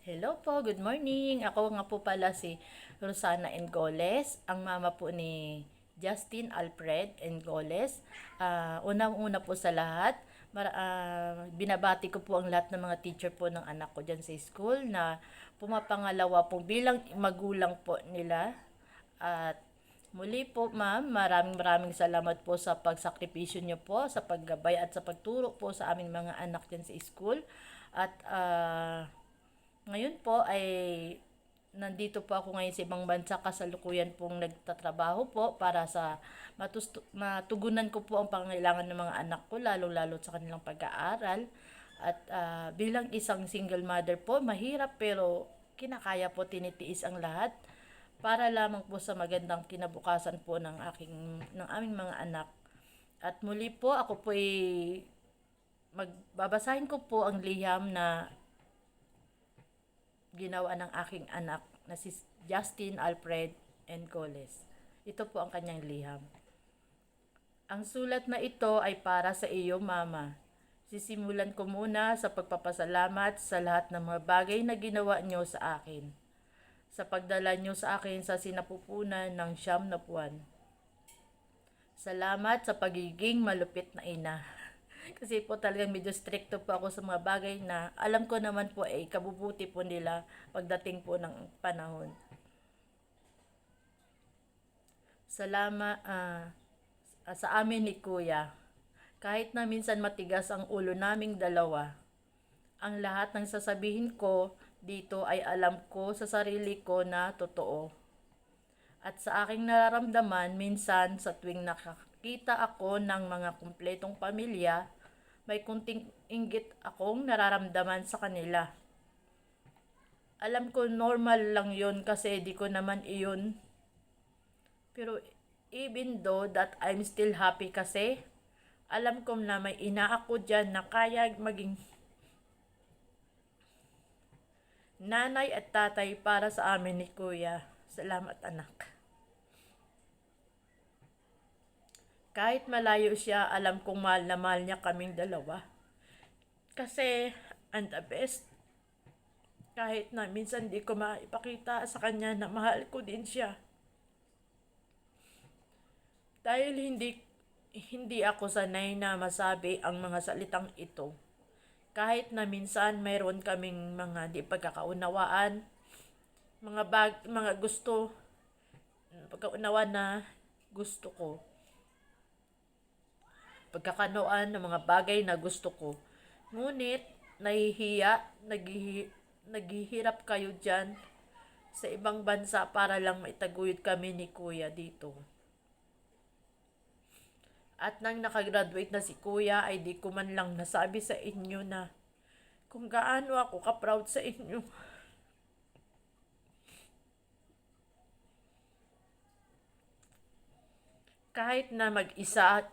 Hello po, good morning. Ako nga po pala si Rosana Engoles, ang mama po ni Justin Alfred Engoles. Ah, unang-una po sa lahat, mara- ah, binabati ko po ang lahat ng mga teacher po ng anak ko dyan sa school na pumapangalawa po bilang magulang po nila. At muli po ma'am, maraming maraming salamat po sa pagsakripisyo niyo po, sa paggabay at sa pagturo po sa aming mga anak dyan sa school. At ah, ngayon po ay nandito po ako ngayon sa ibang bansa kasalukuyan pong nagtatrabaho po para sa matugunan ko po ang pangailangan ng mga anak ko lalo-lalo sa kanilang pag-aaral. At ah, bilang isang single mother po, mahirap pero kinakaya po tinitiis ang lahat para lamang po sa magandang kinabukasan po ng aking ng aming mga anak. At muli po ako po ay magbabasahin ko po ang liham na ginawa ng aking anak na si Justin Alfred Encoles. Ito po ang kanyang liham. Ang sulat na ito ay para sa iyo, Mama. Sisimulan ko muna sa pagpapasalamat sa lahat ng mga bagay na ginawa niyo sa akin. Sa pagdala niyo sa akin sa sinapupunan ng siyam na buwan. Salamat sa pagiging malupit na ina. Kasi po talagang medyo stricto po ako sa mga bagay na alam ko naman po ay kabubuti po nila pagdating po ng panahon. Salamat ah, sa amin ni Kuya. Kahit na minsan matigas ang ulo naming dalawa, ang lahat ng sasabihin ko dito ay alam ko sa sarili ko na totoo. At sa aking nararamdaman, minsan sa tuwing nakakita ako ng mga kumpletong pamilya, may kunting inggit akong nararamdaman sa kanila. Alam ko normal lang yon kasi di ko naman iyon. Pero even though that I'm still happy kasi, alam ko na may ina ako dyan na kaya maging nanay at tatay para sa amin ni Kuya. Salamat anak. Kahit malayo siya, alam kong mahal na mahal niya kaming dalawa. Kasi, ang the best. Kahit na minsan di ko maipakita sa kanya na mahal ko din siya. Dahil hindi hindi ako sanay na masabi ang mga salitang ito. Kahit na minsan mayroon kaming mga di pagkakaunawaan, mga bag, mga gusto, pagkaunawan na gusto ko. Pagkakanoan ng mga bagay na gusto ko. Ngunit, nahihiya, naghihi, naghihirap kayo dyan sa ibang bansa para lang maitaguyod kami ni Kuya dito. At nang nakagraduate na si Kuya ay di ko man lang nasabi sa inyo na kung gaano ako ka-proud sa inyo. Kahit na mag-isa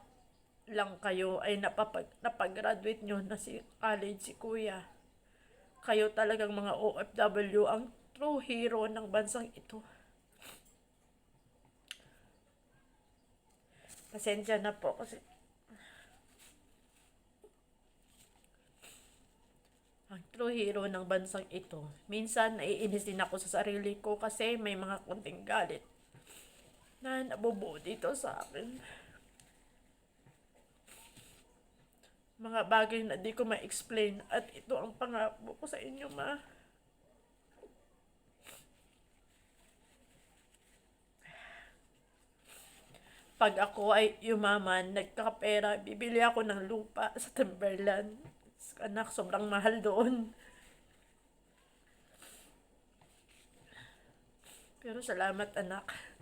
lang kayo ay napapag, napag-graduate nyo na si college si Kuya. Kayo talagang mga OFW ang true hero ng bansang ito. Pasensya na po kasi ang true hero ng bansang ito. Minsan naiinis din ako sa sarili ko kasi may mga kunting galit na nabubuo dito sa akin. Mga bagay na di ko ma-explain at ito ang pangako ko sa inyo, ma. Pag ako ay yumaman, nagkakapera, bibili ako ng lupa sa Timberland. Anak, sobrang mahal doon. Pero salamat anak.